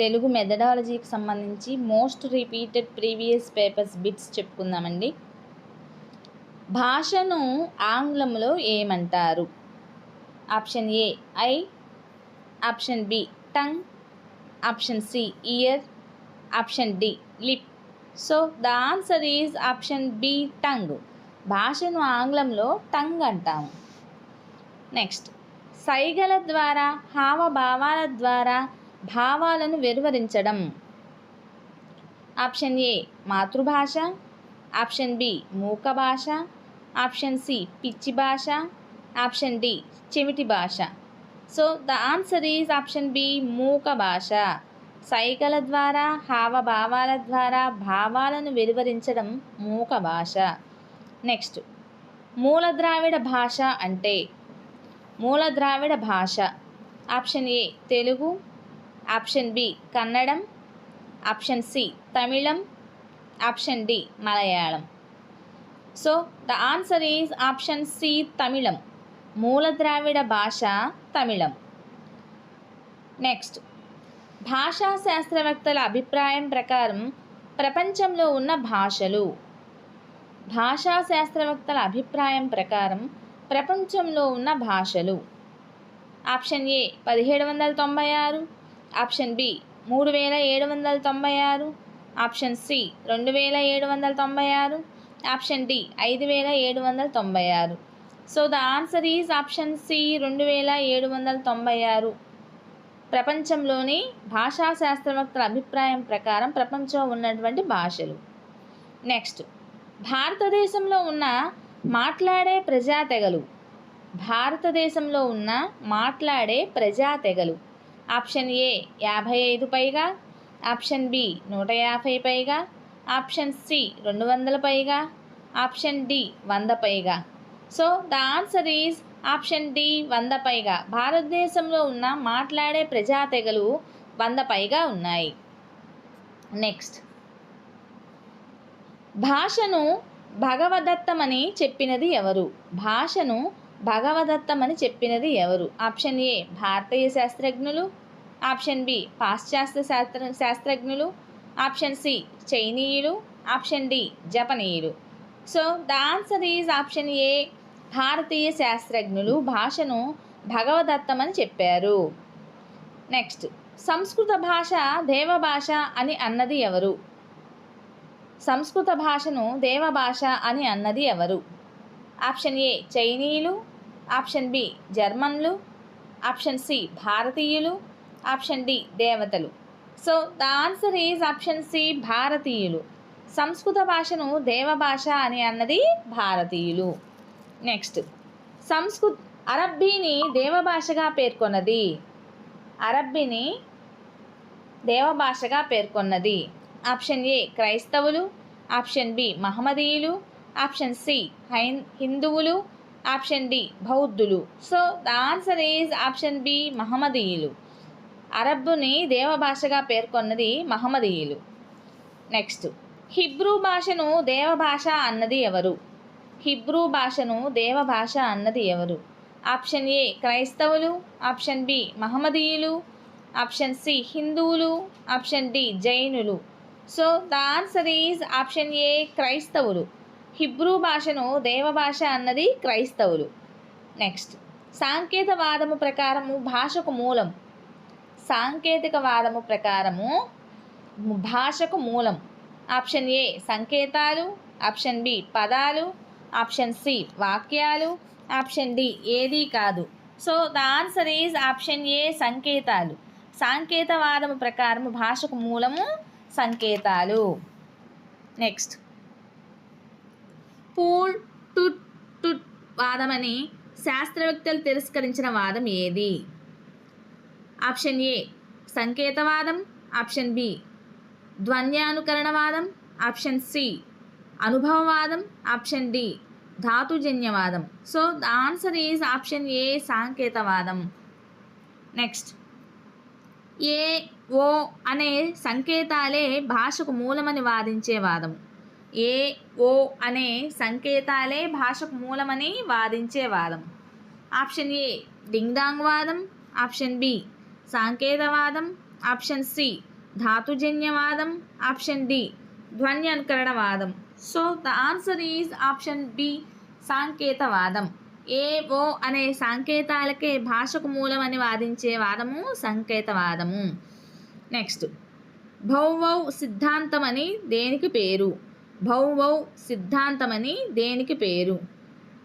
తెలుగు మెథడాలజీకి సంబంధించి most repeated previous papers bits చెప్పుకుందామండి. భాషను ఆంగ్లంలో ఏమంటారు? Option A eye option B tongue option C ear option D lip. So the answer is option B tongue. భాషను ఆంగ్లంలో tongue అంటాము next సైగల ద్వారా హావభావాల ద్వారా భావాలను వెలువరించడం ఆప్షన్ ఏ మాతృభాష. ఆప్షన్ బి మూక భాష ఆప్షన్ సి పిచ్చి భాష. ఆప్షన్ డి చెవిటి భాష. So the answer is option B మూక భాష సైగల ద్వారా హావభావాల ద్వారా భావాలను వెలువరించడం మూక భాష నెక్స్ట్ మూల ద్రావిడ భాష అంటే మూల ద్రావిడ భాష. Option A Telugu. Option B Kannadam option C తమిళం option D Malayalam. So the answer is option C తమిళం. మూల ద్రావిడ భాష తమిళం. నెక్స్ట్. భాషా శాస్త్రవేత్తల అభిప్రాయం ప్రకారం ప్రపంచంలో ఉన్న భాషలు. భాషా శాస్త్రవేత్తల అభిప్రాయం ప్రకారం ప్రపంచంలో ఉన్న భాషలు. ఆప్షన్ ఏ పదిహేడు వందల తొంభై ఆరు ఆప్షన్ బి మూడు వేల ఏడు వందల తొంభై ఆరు. ఆప్షన్ సి రెండు వేల ఏడు వందల తొంభై ఆరు. ఆప్షన్ డి ఐదు వేల ఏడు వందల తొంభై ఆరు. So the answer is option C రెండు వేల ఏడు వందల తొంభై ఆరు. ప్రపంచంలోని భాషా శాస్త్రవేత్తల అభిప్రాయం ప్రకారం ప్రపంచంలో ఉన్నటువంటి భాషలు. నెక్స్ట్ భారతదేశంలో ఉన్న మాట్లాడే ప్రజా తెగలు భారతదేశంలో ఉన్న మాట్లాడే ప్రజా తెగలు ఆప్షన్ ఏ యాభై ఐదు పైగా ఆప్షన్ బి నూట యాభై పైగా ఆప్షన్ సి రెండు వందల పైగా ఆప్షన్ డి వంద పైగా. So the answer is option D వంద పైగా. భారతదేశంలో ఉన్న మాట్లాడే ప్రజా తెగలు వంద పైగా ఉన్నాయి. నెక్స్ట్. భాషను భగవదత్తమని చెప్పినది ఎవరు? భాషను భగవదత్తం అని చెప్పినది ఎవరు? ఆప్షన్ ఏ భారతీయ శాస్త్రజ్ఞులు. ఆప్షన్ బి పాశ్చాత్య శాస్త్ర శాస్త్రజ్ఞులు. ఆప్షన్ సి చైనీయులు. Option D జపనీయులు. So the answer is option A భారతీయ శాస్త్రజ్ఞులు భాషను భగవదత్తం అని చెప్పారు. నెక్స్ట్ సంస్కృత భాష దేవభాష అని అన్నది ఎవరు? సంస్కృత భాషను దేవభాష అని అన్నది ఎవరు? ఆప్షన్ ఏ చైనీయులు ఆప్షన్ బి జర్మన్లు ఆప్షన్ సి భారతీయులు ఆప్షన్ డి దేవతలు. So the answer is option C భారతీయులు. సంస్కృత భాషను దేవభాష అని అన్నది భారతీయులు. నెక్స్ట్ సంస్కృత్ అరబ్బీని దేవభాషగా పేర్కొన్నది. అరబ్బీని దేవభాషగా పేర్కొన్నది. ఆప్షన్ ఏ క్రైస్తవులు ఆప్షన్ బి మహమ్మదీయులు ఆప్షన్ సి. హైన్ హిందువులు ఆప్షన్ డి బౌద్ధులు. So the answer is option B మహమ్మదీయులు. అరబ్బుని దేవభాషగా పేర్కొన్నది మహమ్మదీయులు. నెక్స్ట్. హిబ్రూ భాషను దేవభాష అన్నది ఎవరు? హిబ్రూ భాషను దేవభాష అన్నది ఎవరు? ఆప్షన్ ఏ క్రైస్తవులు. ఆప్షన్ బి మహమ్మదీయులు. ఆప్షన్ సి హిందువులు. Option D జైనులు. So the answer is option A క్రైస్తవులు. హిబ్రూ భాషను దేవభాష అన్నది క్రైస్తవులు. నెక్స్ట్ సాంకేతవాదము ప్రకారము భాషకు మూలం. సాంకేతికవాదము ప్రకారము భాషకు మూలం. ఆప్షన్ ఏ సంకేతాలు. ఆప్షన్ బి పదాలు. ఆప్షన్ సి వాక్యాలు. ఆప్షన్ డి ఏదీ కాదు. So the answer is option A సంకేతాలు. సాంకేతవాదము ప్రకారము భాషకు మూలము సంకేతాలు. నెక్స్ట్ పూల్ టుట్ టుట్ వాదమని శాస్త్రవేత్తలు తిరస్కరించిన వాదం ఏది? ఆప్షన్ ఏ సంకేతవాదం. ఆప్షన్ బి ధ్వన్యానుకరణవాదం. ఆప్షన్ సి అనుభవవాదం. Option D ధాతుజన్యవాదం. So the answer is option A సాంకేతవాదం. Next. ఏ ఓ అనే సంకేతాలే భాషకు మూలమని వాదించే వాదం. ఏ ఓ అనే సంకేతాలే భాషకు మూలమని వాదించే వాదం. ఆప్షన్ ఏ డింగ్డాంగ్ వాదం. ఆప్షన్ బి సాంకేతవాదం. ఆప్షన్ సి ధాతుజన్యవాదం. Option D ధ్వన్యనుకరణవాదం so the answer is option B సాంకేతవాదం. ఏ ఓ అనే సంకేతాలకే భాషకు మూలం అని వాదించే వాదము సంకేతవాదము. నెక్స్ట్ భౌవౌ సిద్ధాంతమని దేనికి పేరు? భౌవౌ సిద్ధాంతమని దేనికి పేరు?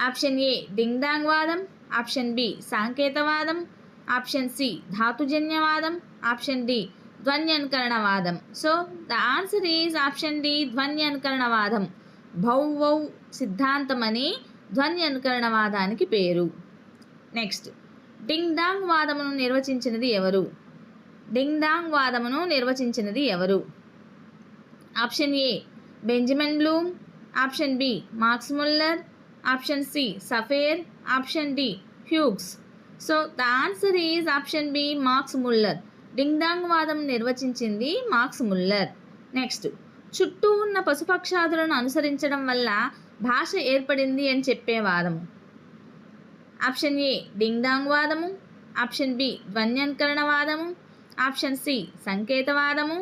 ఆప్షన్ ఏ దింగ్దాంగ్వాదం. ఆప్షన్ బి సాంకేతవాదం. ఆప్షన్ సి ధాతుజన్యవాదం. Option D ధ్వన్యనుకరణవాదం. So the answer is option D ధ్వన్యనుకరణవాదం. Bow wow సిద్ధాంతమని ధ్వన్యనుకరణవాదానికి పేరు. నెక్స్ట్ డింగ్ డాంగ్ వాదమును నిర్వచించినది ఎవరు? డింగ్ డాంగ్ వాదమును నిర్వచించినది ఎవరు? Option A Benjamin Bloom option B Max Muller option C Sapir option D Hughes. So the answer is option B Max Muller. Ding dong వాదం నిర్వచించింది మార్క్స్ ముల్లర్. నెక్స్ట్ చుట్టూ ఉన్న పశుపక్షాదులను అనుసరించడం వల్ల భాష ఏర్పడింది అని చెప్పే వాదము ఆప్షన్ ఏ డింగ్డాంగ్ వాదము ఆప్షన్ బి ధ్వన్యనుకరణవాదము ఆప్షన్ సి సంకేతవాదము.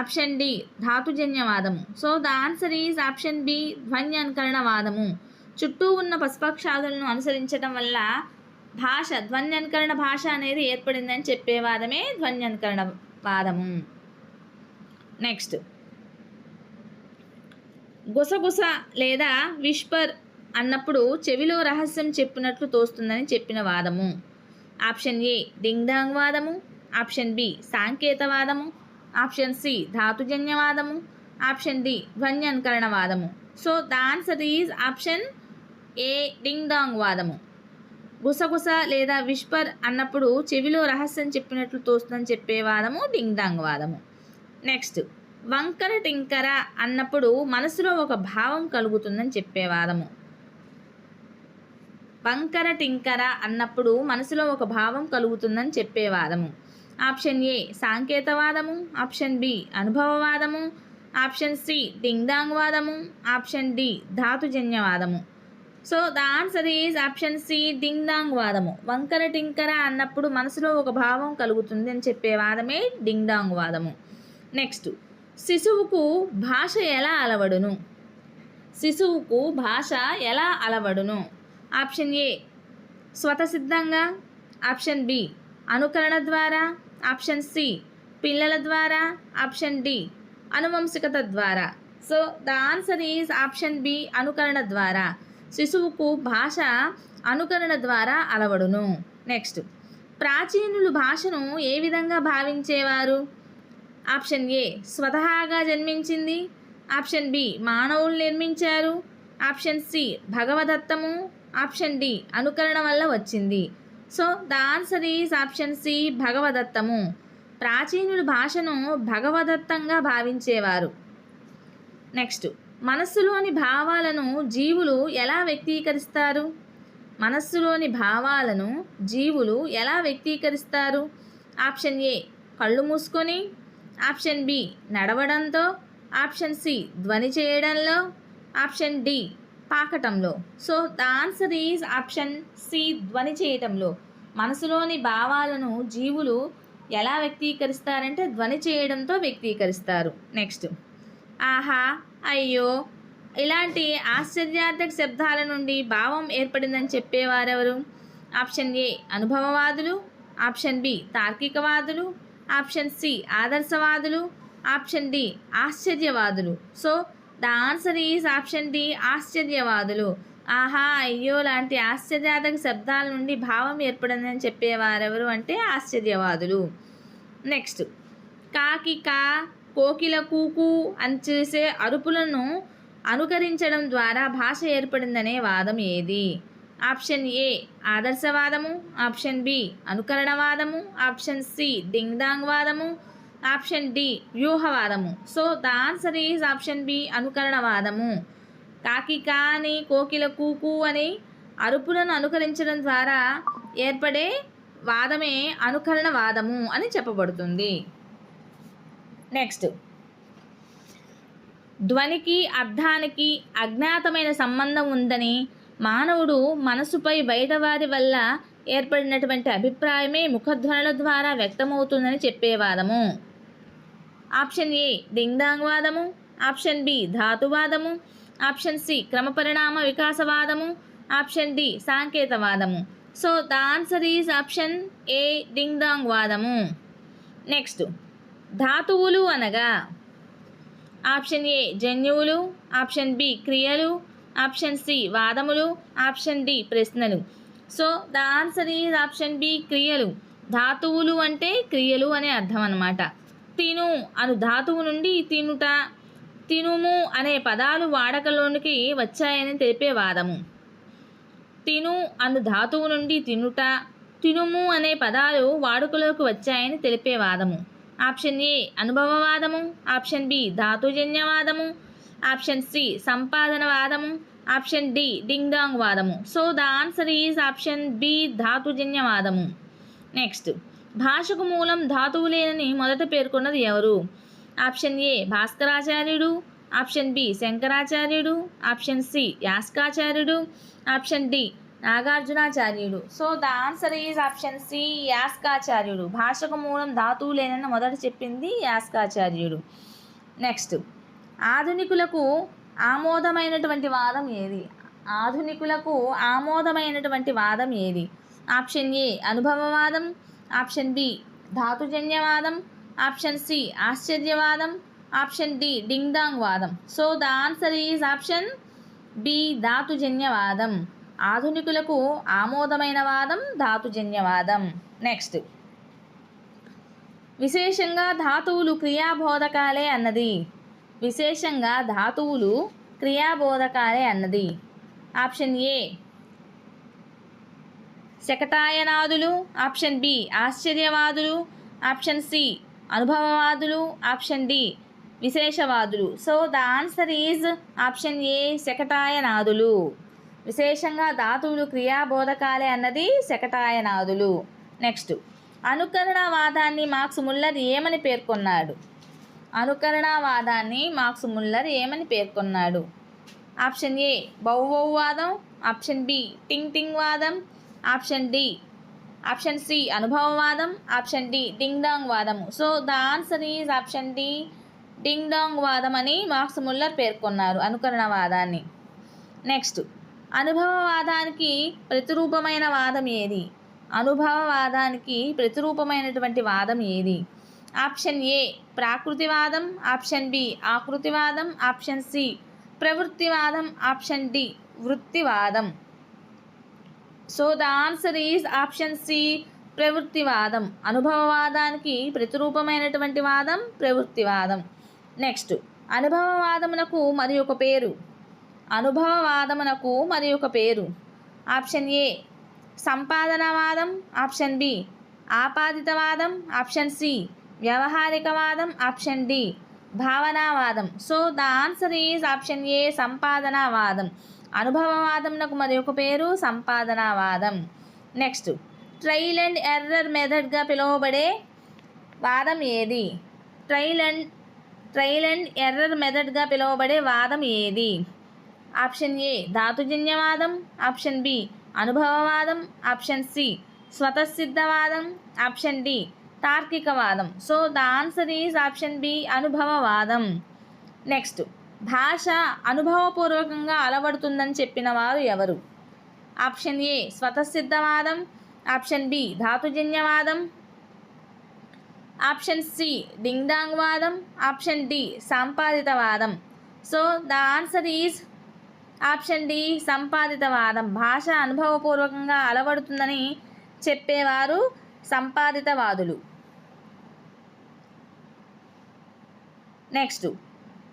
Option D ధాతుజన్యవాదము. So the answer is option B ధ్వన్యనుకరణవాదము. చుట్టూ ఉన్న పశుపక్షాదులను అనుసరించడం వల్ల భాష ధ్వన్యనుకరణ భాష అనేది ఏర్పడిందని చెప్పే వాదమే ధ్వన్యనుకరణ వాదము నెక్స్ట్. గుసగుస లేదా విష్పర్ అన్నప్పుడు చెవిలో రహస్యం చెప్పినట్లు తోస్తుందని చెప్పిన వాదము. ఆప్షన్ ఏ డింగ్ డాంగ్ వాదము ఆప్షన్ బి సాంకేతవాదము. ఆప్షన్ సి ధాతుజన్యవాదము. Option D ధ్వన్యంకరణవాదము. So the answer is option A ding dong వాదము గుసగుస లేదా విష్పర్ అన్నప్పుడు చెవిలో రహస్యం చెప్పినట్లు తోస్తుందని చెప్పే వాదము డింగ్ డాంగ్ వాదము నెక్స్ట్ వంకర టింకర అన్నప్పుడు మనసులో ఒక భావం కలుగుతుందని చెప్పే వాదము. వంకర టింకర అన్నప్పుడు మనసులో ఒక భావం కలుగుతుందని చెప్పే వాదము. ఆప్షన్ ఏ సాంకేతవాదము option B అనుభవవాదము option C ding option D ధాతుజన్యవాదము. So the answer is option C ding వాదము వంకర టింకర అన్నప్పుడు మనసులో ఒక భావం కలుగుతుంది అని చెప్పే వాదమే డింగ్ వాదము నెక్స్ట్ శిశువుకు భాష ఎలా అలవడును? శిశువుకు భాష ఎలా అలవడును? ఆప్షన్ ఏ స్వతసిద్ధంగా. ఆప్షన్ బి అనుకరణ ద్వారా. ఆప్షన్ సి పిల్లల ద్వారా. ఆప్షన్ డి అనువంశికత ద్వారా. So the answer is option B అనుకరణ ద్వారా. శిశువుకు భాష అనుకరణ ద్వారా అలవడును. నెక్స్ట్ ప్రాచీనులు భాషను ఏ విధంగా భావించేవారు? ఆప్షన్ ఏ స్వతహాగా జన్మించింది. ఆప్షన్ బి మానవులు నిర్మించారు. ఆప్షన్ సి భగవదత్తము. ఆప్షన్ డి అనుకరణ వల్ల వచ్చింది. So the answer is option C భగవదత్తము. ప్రాచీనులు భాషను భగవదత్తంగా భావించేవారు. నెక్స్ట్ మనస్సులోని భావాలను జీవులు ఎలా వ్యక్తీకరిస్తారు? మనస్సులోని భావాలను జీవులు ఎలా వ్యక్తీకరిస్తారు? ఆప్షన్ ఏ కళ్ళు మూసుకొని. ఆప్షన్ బి నడవడంతో. ఆప్షన్ సి ధ్వని చేయడంలో. Option D పాకటంలో so the answer is option C ధ్వని చేయటంలో. మనసులోని భావాలను జీవులు ఎలా వ్యక్తీకరిస్తారంటే ధ్వని చేయడంతో వ్యక్తీకరిస్తారు. నెక్స్ట్. ఆహా అయ్యో. ఇలాంటి ఆశ్చర్యార్థక శబ్దాల నుండి భావం ఏర్పడిందని చెప్పేవారెవరు? ఆప్షన్ ఏ అనుభవవాదులు. ఆప్షన్ బి తార్కికవాదులు. ఆప్షన్ సి ఆదర్శవాదులు. Option D ఆశ్చర్యవాదులు. So the answer is option D ఆశ్చర్యవాదులు. ఆహా అయ్యో లాంటి ఆశ్చర్యార్థక శబ్దాల నుండి భావం ఏర్పడిందని చెప్పేవారెవరు అంటే ఆశ్చర్యవాదులు. నెక్స్ట్ కాకి కా కోకిల కూకు అని చేసే అరుపులను అనుకరించడం ద్వారా భాష ఏర్పడిందనే వాదం ఏది? ఆప్షన్ ఏ ఆదర్శవాదము. ఆప్షన్ బి అనుకరణవాదము. ఆప్షన్ సి డింగ్ డాంగ్ వాదము option D వ్యూహవాదము. So the answer is option B అనుకరణవాదము. కాకి కా అని కోకిల కూకు అని అరుపులను అనుకరించడం ద్వారా ఏర్పడే వాదమే అనుకరణ వాదము అని చెప్పబడుతుంది. నెక్స్ట్. ధ్వనికి అర్థానికి అజ్ఞాతమైన సంబంధం ఉందని మానవుడు మనసుపై బయటవారి వల్ల ఏర్పడినటువంటి అభిప్రాయమే ముఖధ్వనుల ద్వారా వ్యక్తమవుతుందని చెప్పేవాదము ఆప్షన్ ఏ దింగ్దాంగ్వాదము ఆప్షన్ బి ధాతువాదము ఆప్షన్ సి క్రమపరిణామ వికాసవాదము option D సాంకేతవాదము. So the answer is option A ding dong వాదము next ధాతువులు అనగా ఆప్షన్ ఏ జన్యువులు ఆప్షన్ బి క్రియలు ఆప్షన్ సి వాదములు ఆప్షన్ డి ప్రశ్నలు. So the answer is option B క్రియలు. ధాతువులు అంటే క్రియలు అనే అర్థం అన్నమాట. తిను అను ధాతువు నుండి తినుట తినుము అనే పదాలు వాడకలోనికి వచ్చాయని తెలిపే వాదము. తిను అను ధాతువు నుండి తినుట తినుము అనే పదాలు వాడుకలోకి వచ్చాయని తెలిపే వాదము. ఆప్షన్ ఏ అనుభవవాదము. ఆప్షన్ బి ధాతుజన్యవాదము. ఆప్షన్ సి సంపాదనవాదము. Option D ding dong వాదము. So the answer is option B ధాతుజన్యవాదము. Next భాషకు మూలం ధాతువు లేనని మొదట పేర్కొన్నది ఎవరు? ఆప్షన్ ఏ భాస్కరాచార్యుడు. ఆప్షన్ బి శంకరాచార్యుడు. ఆప్షన్ సి యాస్కాచార్యుడు. Option D నాగార్జునాచార్యుడు. So the answer is option C యాస్కాచార్యుడు. భాషకు మూలం ధాతువు లేనని మొదట చెప్పింది యాస్కాచార్యుడు. నెక్స్ట్ ఆధునికులకు ఆమోదమైనటువంటి వాదం ఏది? ఆధునికులకు ఆమోదమైనటువంటి వాదం ఏది? ఆప్షన్ ఏ అనుభవవాదం. ఆప్షన్ బి ధాతుజన్యవాదం. ఆప్షన్ సి ఆశ్చర్యవాదం. ఆప్షన్ డి డింగ్దాంగ్ వాదం so the answer is option B ధాతుజన్యవాదం. ఆధునికులకు ఆమోదమైన వాదం ధాతుజన్యవాదం. నెక్స్ట్. విశేషంగా ధాతువులు క్రియాబోధకాలే అన్నది. విశేషంగా ధాతువులు క్రియాబోధకాలే అన్నది. ఆప్షన్ ఏ శకటాయనాదులు ఆప్షన్ బి ఆశ్చర్యవాదులు ఆప్షన్ సి అనుభవవాదులు option D విశేషవాదులు. So the answer is option A శకటాయనాదులు. విశేషంగా ధాతువులు క్రియాబోధకాలే అన్నది శకటాయనాదులు. నెక్స్ట్ అనుకరణవాదాన్ని మార్క్స్ ముల్లర్ ఏమని పేర్కొన్నాడు? అనుకరణవాదాన్ని మార్క్స్ ముల్లర్ ఏమని పేర్కొన్నాడు? ఆప్షన్ ఏ బౌవౌవాదం ఆప్షన్ బి టింగ్ టింగ్ వాదం ఆప్షన్ డి. ఆప్షన్ సి అనుభవవాదం. Option D ding dong వాదము so the answer is option D ding dong వాదం అని మార్క్స్ ముల్లర్ పేర్కొన్నారు అనుకరణవాదాన్ని. నెక్స్ట్ అనుభవవాదానికి ప్రతిరూపమైన వాదం ఏది? అనుభవవాదానికి ప్రతిరూపమైనటువంటి వాదం ఏది? ఆప్షన్ ఏ ప్రాకృతివాదం. ఆప్షన్ బి ఆకృతివాదం. ఆప్షన్ సి ప్రవృత్తివాదం. Option D వృత్తివాదం. So the answer is option C ప్రవృత్తివాదం. అనుభవవాదానికి ప్రతిరూపమైనటువంటి వాదం ప్రవృత్తివాదం. నెక్స్ట్ అనుభవవాదమునకు మరి ఒక పేరు. అనుభవవాదమునకు మరి ఒక పేరు. ఆప్షన్ ఏ సంపాదనవాదం. ఆప్షన్ బి ఆపాదితవాదం. ఆప్షన్ సి వ్యవహారికవాదం. Option D భావనావాదం. So the answer is option A సంపాదనావాదం. అనుభవవాదంనకు మరి ఒక పేరు సంపాదనావాదం. నెక్స్ట్ ట్రైల్ అండ్ ఎర్రర్ మెథడ్గా పిలువబడే వాదం ఏది? Trial and trial and error మెథడ్గా పిలువబడే వాదం ఏది? ఆప్షన్ ఏ ధాతుజన్యవాదం. ఆప్షన్ బి అనుభవవాదం. ఆప్షన్ సి స్వతసిద్ధవాదం. Option D తార్కికవాదం. So the answer is option B అనుభవవాదం. Next భాష అనుభవపూర్వకంగా అలవడుతుందని చెప్పిన వారు ఎవరు? ఆప్షన్ ఏ స్వతసిద్ధవాదం. ఆప్షన్ బి ధాతుజన్యవాదం. ఆప్షన్ సి డింగ్డాంగ్ వాదం option D సంపాదితవాదం. So the answer is option D సంపాదితవాదం. భాష అనుభవపూర్వకంగా అలవడుతుందని చెప్పేవారు సంపాదితవాదులు. నెక్స్ట్.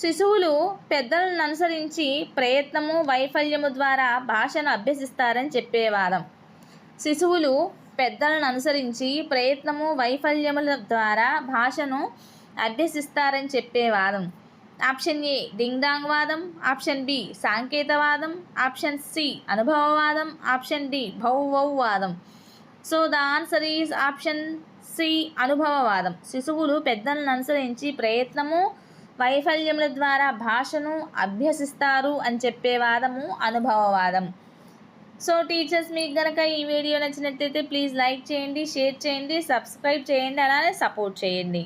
శిశువులు పెద్దలను అనుసరించి ప్రయత్నము వైఫల్యము ద్వారా భాషను అభ్యసిస్తారని చెప్పేవాదం శిశువులు పెద్దలను అనుసరించి ప్రయత్నము వైఫల్యముల ద్వారా భాషను అభ్యసిస్తారని చెప్పేవాదం ఆప్షన్ ఏ డింగ్డాంగ్ వాదం ఆప్షన్ బి సాంకేతవాదం. ఆప్షన్ సి అనుభవవాదం. ఆప్షన్ డి భౌవౌ వాదం so the answer is option C అనుభవవాదం. శిశువులు పెద్దలను అనుసరించి ప్రయత్నము వైఫల్యముల ద్వారా భాషను అభ్యసిస్తారు అని చెప్పే వాదము అనుభవవాదం. సో టీచర్స్ మీకు కనుక ఈ వీడియో నచ్చినట్లయితే ప్లీజ్ లైక్ చేయండి షేర్ చేయండి సబ్స్క్రైబ్ చేయండి అలానే సపోర్ట్ చేయండి.